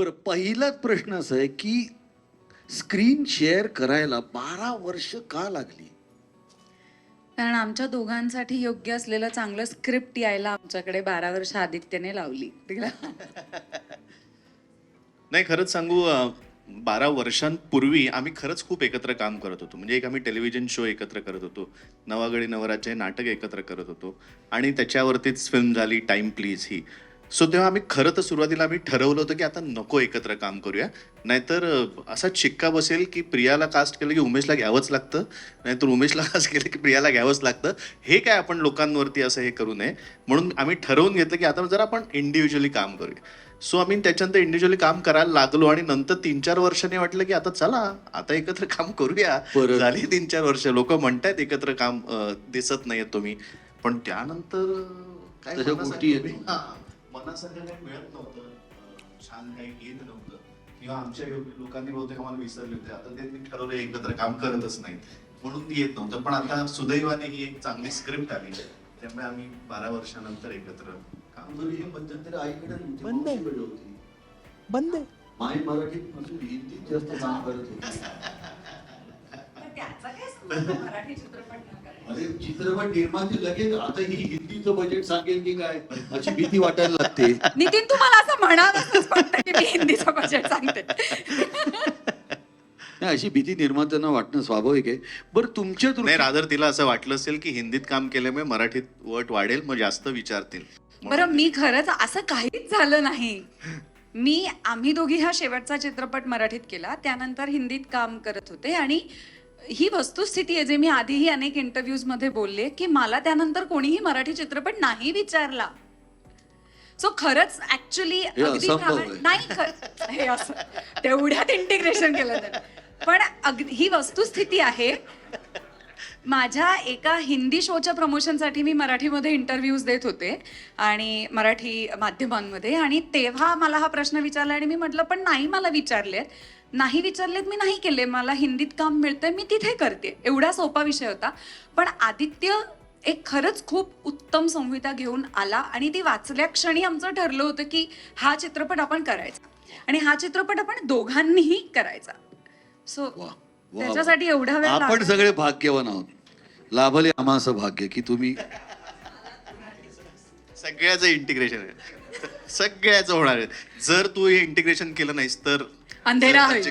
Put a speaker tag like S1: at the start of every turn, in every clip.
S1: बरं पहिलाच प्रश्न असा आहे की स्क्रीन शेअर करायला बारा वर्ष का लागली?
S2: कारण आमच्या दोघांसाठी योग्य असलेलं चांगलं स्क्रिप्ट यायला आमच्याकडे बारा वर्ष आदित्यने लावली.
S3: नाही खरंच सांगू अं, बारा वर्षांपूर्वी आम्ही खरंच खूप एकत्र काम करत होतो. म्हणजे एक आम्ही टेलिव्हिजन शो एकत्र करत होतो. नवागडी नवराचे नाटक एकत्र करत होतो. आणि त्याच्यावरतीच फिल्म झाली टाइम प्लीज ही. सो तेव्हा आम्ही खरं तर सुरुवातीला आम्ही ठरवलं होतं की आता नको एकत्र काम करूया. नाहीतर असा शिक्का बसेल की प्रियाला कास्ट केलं की उमेशला घ्यावंच लागतं. नाहीतर उमेशला कास्ट केलं की प्रियाला घ्यावंच लागतं. हे काय आपण लोकांवरती असं हे करू नये. म्हणून आम्ही ठरवून घेतलं की आता जरा आपण इंडिव्हिज्युअली काम करूया. सो आम्ही त्याच्यानंतर इंडिव्हिज्युअली काम करायला लागलो आणि नंतर तीन चार वर्षांनी वाटलं की आता चला आता एकत्र काम करूया. झाली तीन चार वर्ष. लोक म्हणतायत एकत्र काम दिसत नाहीये तुम्ही. पण त्यानंतर काय
S1: गोष्टी
S3: मनासारखं काही मिळत नव्हतं. छान काही येत नव्हतं. किंवा आमच्या लोकांनी बहुतेक आम्हाला विसरले होते. आता त्यांनी ठरवलं एकत्र काम करतच नाही म्हणून येत नव्हतं. पण आता सुदैवाने ही एक चांगली स्क्रिप्ट आली. त्यामुळे आम्ही बारा वर्षानंतर एकत्र काम करू.
S1: हे मध्यंतरी आईकडे
S4: बंद
S1: होती.
S4: बंद
S1: माय मराठीत हिंदीत जास्त काम करत होती. अरे चित्रपट निर्माते लगेच. आता ही हिंदीचं बजेट सांगेल की काय? अशी भीती वाटायला लागते.
S2: नितीन तुम्हाला असं म्हणावंच वाटतं की मी हिंदीचं बजेट सांगते.
S1: नाही अशी भीती निर्मात्यांना वाटणं स्वाभाविक आहे. बरं तुमच्या
S3: नाही रादर तिला असं वाटलं असेल की हिंदीत काम केल्यामुळे मराठीत वट वाढेल मग जास्त विचारतील.
S2: बरं मी खरंच असं काहीच झालं नाही. मी आम्ही दोघी हा शेवटचा चित्रपट मराठीत केला. त्यानंतर हिंदीत काम करत होते आणि ही वस्तुस्थिती आहे जे मी आधीही अनेक इंटरव्ह्यूजमध्ये बोलले की मला त्यानंतर कोणीही मराठी चित्रपट नाही विचारला सो खरंच ऍक्च्युली
S1: आहे.
S2: नाही तेवढ्यात इंटिग्रेशन केलं पण अगदी ही वस्तुस्थिती आहे माझ्या एका हिंदी शोच्या प्रमोशनसाठी मी मराठीमध्ये इंटरव्ह्यूज देत होते आणि मराठी माध्यमांमध्ये. आणि तेव्हा मला हा प्रश्न विचारला आणि मी म्हटलं पण नाही मला विचारलेत. नाही विचारलेत मी नाही केले. मला हिंदीत काम मिळतंय मी तिथे करते. एवढा सोपा विषय होता. पण आदित्य एक खरंच खूप उत्तम संहिता घेऊन आला आणि ती वाचल्या क्षणी आमचं ठरलं होतं की हा चित्रपट आपण करायचा. आणि हा चित्रपट आपण दोघांनीही करायचा. सो
S1: so,
S2: त्याच्यासाठी एवढा वेळ
S1: आपण. सगळे भाग्यवान आहोत. लाभले आम्हा असं भाग्य की तुम्ही
S3: सगळ्याचं इंटिग्रेशन आहे. सगळ्याचं होणार आहे. जर तू हे इंटिग्रेशन केलं नाहीस तर
S2: अंधेरा होईल.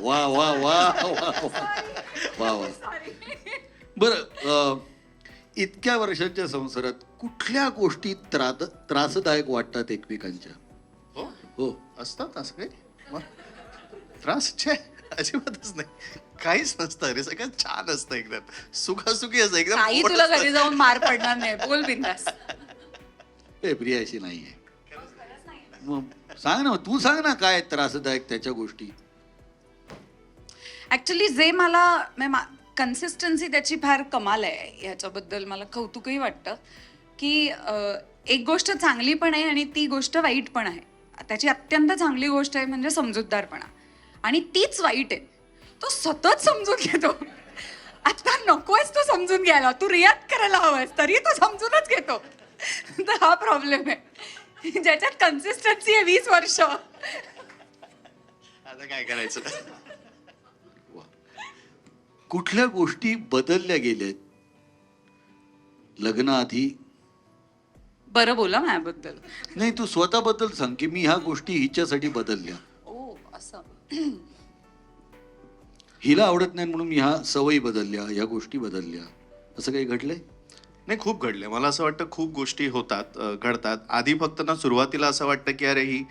S1: वा वा वा वा वा वा बर इतक्या वर्षांच्या संसारात कुठल्या गोष्टी त्राद त्रासदायक वाटतात एकमेकांच्या?
S3: हो.
S1: हो.
S3: असतात असं काही त्रास छे. अजिबातच नाही. काहीच नसतं. रे सगळं छान असतं एकदम. सुखासुखी असतं. एकदम
S2: काही तुला
S3: असतं.
S2: घरी जाऊन मार पडणार नाही. बोल बिंदास.
S1: ए प्रिया अशी नाहीये. मग सांग ना तू सांग ना काय त्रासदायक त्याच्या गोष्टी.
S2: ऍक्च्युली जे मला कन्सिस्टन्सी त्याची फार कमाल आहे. याच्याबद्दल मला कौतुकही वाटतं. की अं, एक गोष्ट चांगली पण आहे आणि ती गोष्ट वाईट पण आहे. त्याची अत्यंत चांगली गोष्ट आहे म्हणजे समजूतदारपणा. आणि तीच वाईट आहे. तो सतत समजून घेतो. आता नकोयस तू समजून घ्यायला. तू रिॲक्ट करायला हवायस तरी तो समजूनच घेतो. तर हा प्रॉब्लेम आहे. ज्याच्यात कन्सिस्टन्सी आहे वीस वर्ष.
S3: आता काय करायचं?
S1: कुठल्या गोष्टी बदलल्या गेल्यात? लग्नाआधी?
S2: बरं बोला माझ्याबद्दल.
S1: नाही तू स्वतःबद्दल सांग की मी ह्या गोष्टी हिच्यासाठी बदलल्या.
S2: ओ असं.
S1: हिला आवडत नाही म्हणून ह्या सवयी बदलल्या ह्या गोष्टी बदलल्या. असं काही घडलंय?
S3: नाही खूप घडले मला असं वाटतं खूप गोष्टी होतात घडतात. आधी फक्त ना सुरुवातीला असं वाटतं की अरे ही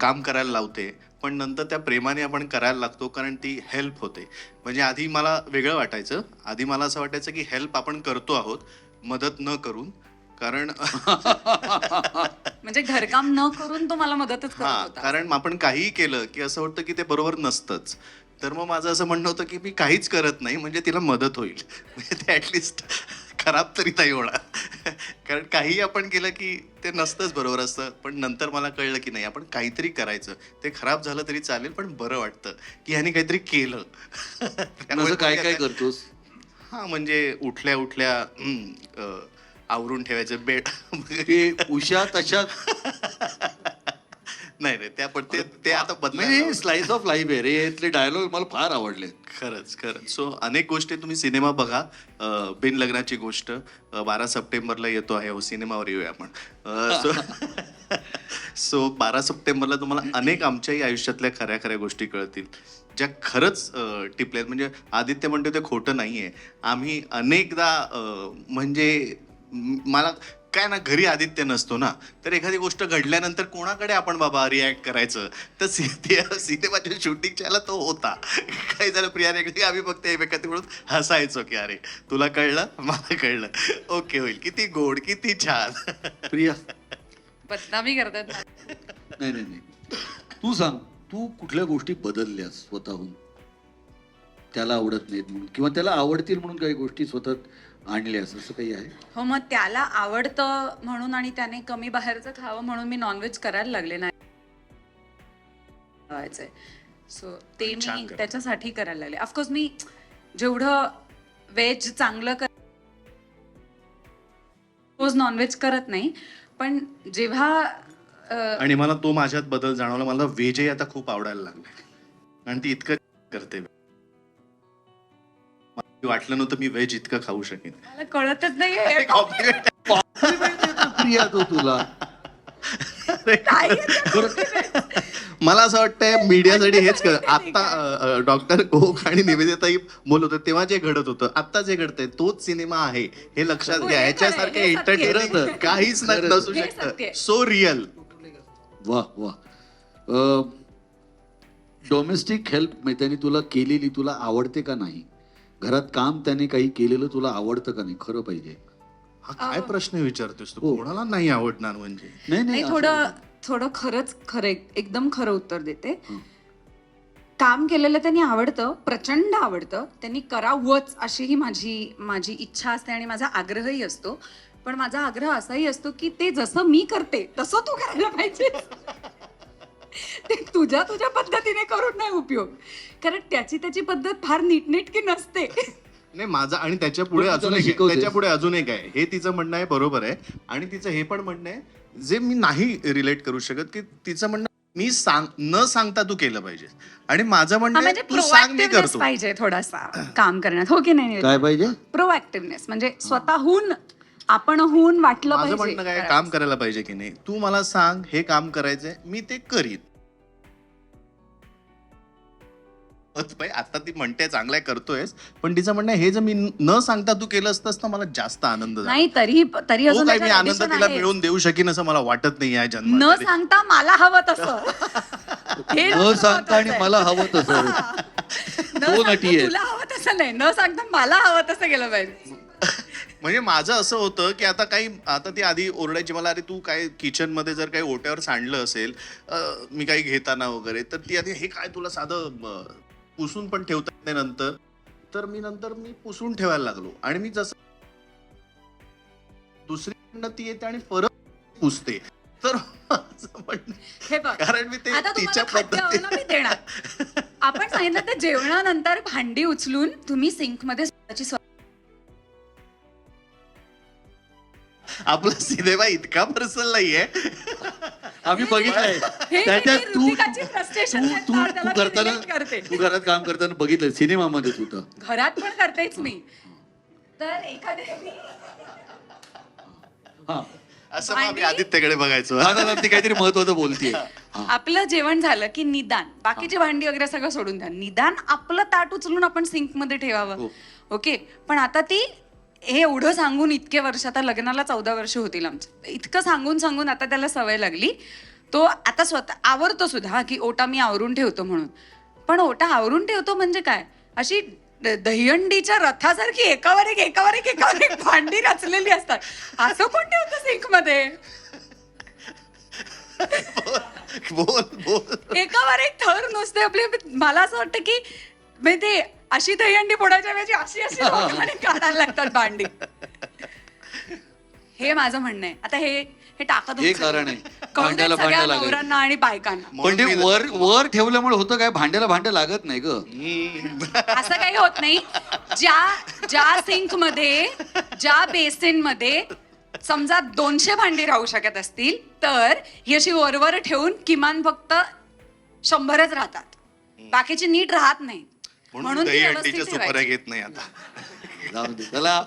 S3: काम करायला लावते. पण नंतर त्या प्रेमाने आपण करायला लागतो कारण ती हेल्प होते. म्हणजे आधी मला वेगळं वाटायचं. आधी मला असं वाटायचं की हेल्प आपण करतो आहोत मदत न करून. कारण
S2: म्हणजे घरकाम न करून तो मला मदतच करत
S3: हा
S2: होता.
S3: कारण आपण काहीही केलं की असं वाटतं की ते बरोबर नसतंच. तर मग माझं असं म्हणणं होतं की मी काहीच करत नाही म्हणजे तिला मदत होईल. म्हणजे ते ऍटलिस्ट खराब तरी नाही होणार. कारण काही आपण केलं की ते नसतंच बरोबर असतं पण नंतर मला कळलं की नाही आपण काहीतरी करायचं. ते खराब झालं तरी चालेल पण बरं वाटतं की ह्याने काहीतरी केलं.
S1: असं काय काय करतोस?
S3: हा म्हणजे उठल्या उठल्या हम्म, अं, आवरून ठेवायचं बेड.
S1: ते उषा तशा.
S3: नाही नाही त्या पण ते ते आता बदलायला
S1: स्लाइस ऑफ लाईफ आहे रे. यातले डायलॉग मला फार आवडले.
S3: खरंच खरंच. सो अनेक गोष्टी तुम्ही सिनेमा बघा. बिन लग्नाची गोष्ट. बारा सप्टेंबरला येतो आहे हो सिनेमावर येऊया आपण. सो सो बारा सप्टेंबरला तुम्हाला अनेक आमच्याही आयुष्यातल्या खऱ्या खऱ्या गोष्टी कळतील. ज्या खरंच टिपल्यात म्हणजे आदित्य म्हणतो ते खोटं नाहीये. आम्ही अनेकदा म्हणजे मला काय ना घरी आदित्य नसतो ना तर एखादी गोष्ट घडल्यानंतर कोणाकडे आपण बाबा रिॲक्ट करायचं? तर सिने- सिनेमाच्या शूटिंगच्या याला तो होता. काही झालं प्रिया रेगडी आम्ही फक्त एकमेकात मिळून हसायचो की अरे तुला कळलं? मला कळलं. ओके होईल. किती गोड किती छान.
S1: प्रिया.
S2: बदनामी करतात.
S1: नाही नाही नाही. तू सांग तू कुठल्या गोष्टी बदलल्यास स्वतःहून? त्याला आवडत नाहीत म्हणून. किंवा त्याला आवडतील म्हणून काही गोष्टी स्वतः आणल्यास असं काही आहे?
S2: हो मग त्याला आवडतं म्हणून आणि त्याने कमी बाहेरचं खावं म्हणून मी नॉनव्हेज करायला लागले नाही. सो ते मी. त्याच्यासाठी करायला लागले. ऑफकोर्स मी जेवढं व्हेज चांगलं कर रोज नॉनव्हेज करत नाही. पण जेव्हा
S3: आणि मला तो माझ्यात बदल जाणवला. मला व्हेजही आता खूप आवडायला लागले. आणि ती इतकं करते. वाटलं नव्हतं मी व्हेज इतकं खाऊ शकेन.
S2: मला कळतच नाही
S3: Compliment.
S1: प्रिया तो तुला.
S3: मला असं वाटतंय मीडियासाठी हेच कर आता डॉक्टर कोक आणि निवेदिताई बोलत होते तेव्हा जे घडत होतं आता जे घडतंय तोच सिनेमा आहे. हे लक्षात
S2: हो,
S3: घ्या.
S2: हे हे सत्य आहे.
S3: एंटरटेनिंग काहीच नाही. नसू
S2: हे सत्य
S3: शकतं
S2: आहे.
S3: सो रिअल
S1: वा वा डोमेस्टिक हेल्प त्याने तुला केलेली तुला आवडते का नाही? घरात काम त्याने काही केलेलं तुला आवडतं का नाही? खरं पाहिजे.
S3: हा काय प्रश्न विचारतोस तू?
S1: हो.
S3: कोणाला नाही आवडणार म्हणजे?
S1: नाही
S2: नाही
S1: असं-
S2: थोडं थोडं खरंच खरं एकदम खरं उत्तर देते.
S1: हं.
S2: काम केलेलं त्यांनी आवडतं प्रचंड आवडतं. त्यांनी करावंच अशी ही माझी माझी इच्छा असते आणि माझा आग्रहही असतो. पण माझा आग्रह असाही असतो की ते जसं मी करते तसं तू करायला पाहिजे ते तुझ्या तुझ्या पद्धतीने करून नाही उपयोग. कारण त्याची त्याची पद्धत फार नीटनेटकी नसते.
S3: नाही माझा आणि त्याच्या पुढे
S1: पण तू
S3: अजून
S1: त्याला
S3: एक.
S1: शिकवतेस.
S3: त्याच्या पुढे अजून एक आहे. हे तिचं म्हणणं आहे बरोबर आहे. आणि तिचं हे पण म्हणणं आहे जे मी नाही रिलेट करू शकत की तिचं म्हणणं मी सांग न सांगता तू केलं पाहिजे. आणि माझं
S2: हा,
S3: म्हणणं
S2: म्हणजे
S3: आहे, तू सांग मी
S2: प्रोएक्टिव्हनेस
S3: करतो.
S2: पाहिजे थोडासा काम करण्यात. हो की नाही
S1: काय पाहिजे?
S2: प्रोएक्टिव्हनेस म्हणजे स्वतःहून आपणहून वाटलं
S3: माझं
S2: पाहिजे.
S3: म्हणणं काय काम करायला पाहिजे की नाही? तू मला सांग हे काम करायचंय मी ते करीन. आता ती म्हणते चांगल्या करतोयस पण तिचं म्हणणं हे जर मी न सांगता तू केलं असतंस ना मला जास्त आनंद झाला.
S2: नाही तरी तरी
S3: तो
S2: अजून
S3: काही मी
S2: त्याच्यात
S3: आनंद
S2: addition
S3: तिला
S2: आहे.
S3: मिळवून देऊ शकीन असं मला वाटत नाही या
S2: न
S3: जन्मात.
S2: सांगता मला हवं तसं. हे
S1: न सांगता आणि
S2: आहे.
S1: मला हवं तसं.
S2: न
S1: दोन
S2: सांगता
S1: अटी आहेत.
S2: तुला हवं तसं नाही. न सांगता मला हवं तसं केलं पाहिजे.
S3: म्हणजे माझं असं होतं की आता काही आता ती आधी ओरडायची मला अरे तू काय किचनमध्ये जर काही ओट्यावर सांडलं असेल अं, मी काही घेताना वगैरे तर ती आधी हे काय तुला साधं अं, पुसून पण ठेवता येत नाही नंतर. तर मी नंतर मी पुसून ठेवायला लागलो. आणि मी जसं दुसरीकडनं ती येते आणि परत पुसते. तर
S2: हे
S3: कारण मी ते तिच्या पद्धतीने
S2: आपण सांगितलं ते जेवणानंतर भांडी उचलून तुम्ही सिंकमध्ये
S3: आपला सिनेमा इतका पर्सनल नाहीये.
S1: आम्ही बघितलंय.
S2: हे
S1: त्याच्यात
S2: मी
S1: तू तू तू तू करताना
S2: करते.
S1: तू घरात काम करताना बघितलं सिनेमामध्येच होतं
S2: घरात पण करतेच मी. तर एखादे
S1: हा.
S3: असं मग आम्ही
S2: भांडी-
S3: आदित्यकडे बघायचो.
S1: हा, ना, ना, ती काहीतरी महत्वाचं बोलतीये. हा.
S2: आपलं जेवण झालं की निदान. बाकीची भांडी वगैरे सगळं सोडून द्या. निदान आपलं ताट उचलून आपण सिंकमध्ये ठेवावं.
S1: हो.
S2: ओके? पण आता ती हे एवढं सांगून इतके वर्ष आता लग्नाला चौदा वर्ष होतील आमच्या इतकं सांगून सांगून आता त्याला सवय लागली. तो आता स्वतः आवरतो सुद्धा की ओटा मी आवरून ठेवतो म्हणून. पण ओटा आवरून ठेवतो म्हणजे काय? अशी दहीहंडीच्या रथासारखी एकावर एक एकावर एक एकावर एक भांडी रचलेली असतात. असं कोण ठेवतं सिंकमध्ये
S3: बोल बोल.
S2: एकावर एक थर नुसते आपले. मला असं वाटतं की म्हणजे ते अशी दहीहंडी फोडायच्या ऐवजी अशी अशी काढायला लागतात भांडी. हे माझं म्हणणं आहे. आता हे हे टाकत
S1: हे कारण आहे. भांड्याला
S2: सगळ्या
S1: भांडं लागायचं.
S2: नवऱ्यांना आणि बायकांना.
S1: पण ते
S3: म्हणून मी-
S1: वर वर ठेवल्यामुळे होतं काय? भांड्याला भांडं लागत नाही ग.
S2: असं काही होत नाही. ज्या ज्या सिंकमध्ये ज्या बेसिनमध्ये समजा दोनशे भांडी राहू शकत असतील तर ही अशी वरवर ठेवून किमान फक्त शंभरच राहतात. बाकीची नीट राहत नाही.
S3: म्हणून
S2: ती
S3: दही
S2: व्यवस्थित
S3: अंडीच्या सुपाऱ्या
S2: ठेवायची.
S3: घेत नाही आता.
S1: जाऊ दे. त्याला